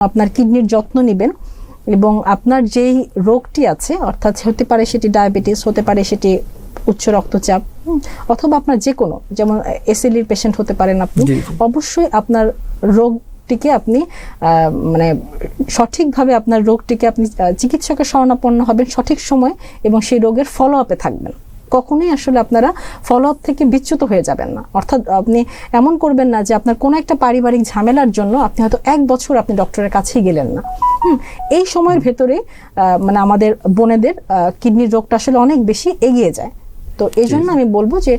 আপনার কিডনির যত্ন নেবেন এবং আপনার যেই রোগটি আছে অর্থাৎ হতে পারে সেটি ডায়াবেটিস হতে পারে সেটি উচ্চ রক্তচাপ অথবা আপনার যে কোনো যেমন এসএলির পেশেন্ট হতে পারেন আপনি। অবশ্যই আপনার রোগটিকে আপনি আহ, মানে সঠিকভাবে আপনার রোগটিকে আপনি চিকিৎসকের শরণাপন্ন হবেন সঠিক সময় এবং সেই রোগের ফলো আপে থাকবেন কখনোই আসলে আপনারা ফলো আপ থেকে বিচ্যুত হয়ে যাবেন না। অর্থাৎ আপনি এমন করবেন না যে আপনার কোনো একটা পারিবারিক ঝামেলার জন্য আপনি হয়তো এক বছর আপনি ডক্টরের কাছেই গেলেন না। হুম, এই সময়ের ভেতরে মানে আমাদের বোনেদের কিডনির রোগটা আসলে অনেক বেশি এগিয়ে যায়। তো এই জন্য আমি বলব যে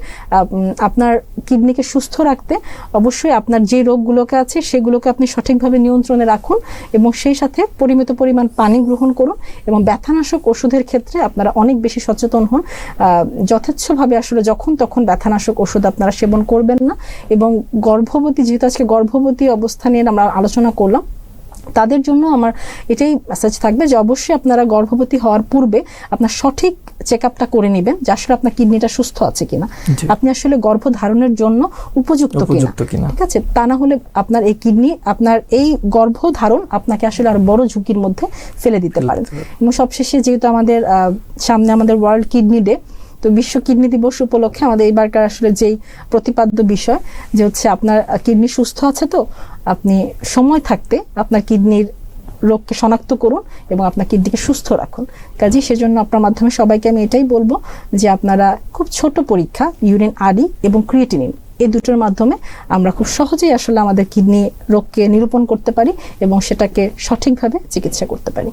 আপনার কিডনিকে সুস্থ রাখতে অবশ্যই আপনার যে রোগগুলোকে আছে সেগুলোকে আপনি সঠিকভাবে নিয়ন্ত্রণে রাখুন এবং সেই সাথে পরিমিত পরিমাণ পানি গ্রহণ করুন এবং ব্যথানাশক ওষুধের ক্ষেত্রে আপনারা অনেক বেশি সচেতন হন। যথেচ্ছভাবে আসলে যখন তখন ব্যথানাশক ওষুধ আপনারা সেবন করবেন না এবং গর্ভবতী যেহেতু আজকে গর্ভবতী অবস্থা নিয়ে আমরা আলোচনা করলাম তাদের জন্য আমার এটাই মেসেজ থাকবে যে অবশ্যই আপনারা গর্ভবতী হওয়ার পূর্বে আপনার সঠিক চেক আপটা করে নেবেন যে আসলে আপনার কিডনিটা সুস্থ আছে কিনা। আপনি আসলে গর্ভ ধারণের জন্য উপযুক্ত কিনা। ঠিক আছে? তা না হলে আপনার এই কিডনি আপনার এই গর্ভধারণ আপনাকে আসলে আর বড় ঝুঁকির মধ্যে ফেলে দিতে পারে। এবং সবশেষে যেহেতু আমাদের সামনে আমাদের ওয়ার্ল্ড কিডনি ডে তো বিশ্ব কিডনি দিবস উপলক্ষে আমাদের এইবারকার আসলে যেই প্রতিপাদ্য বিষয়, যে হচ্ছে আপনার কিডনি সুস্থ আছে তো, আপনি সময় থাকতে আপনার কিডনির রোগকে শনাক্ত করুন এবং আপনার কিডনিকে সুস্থ রাখুন। কাজেই সেজন্য আপনার মাধ্যমে সবাইকে আমি এটাই বলব যে আপনারা খুব ছোট পরীক্ষা, ইউরিন আডি এবং ক্রিয়েটিনিন, এই দুটোর মাধ্যমে আমরা খুব সহজেই আসলে আমাদের কিডনি রোগকে নিরূপণ করতে পারি এবং সেটাকে সঠিকভাবে চিকিৎসা করতে পারি।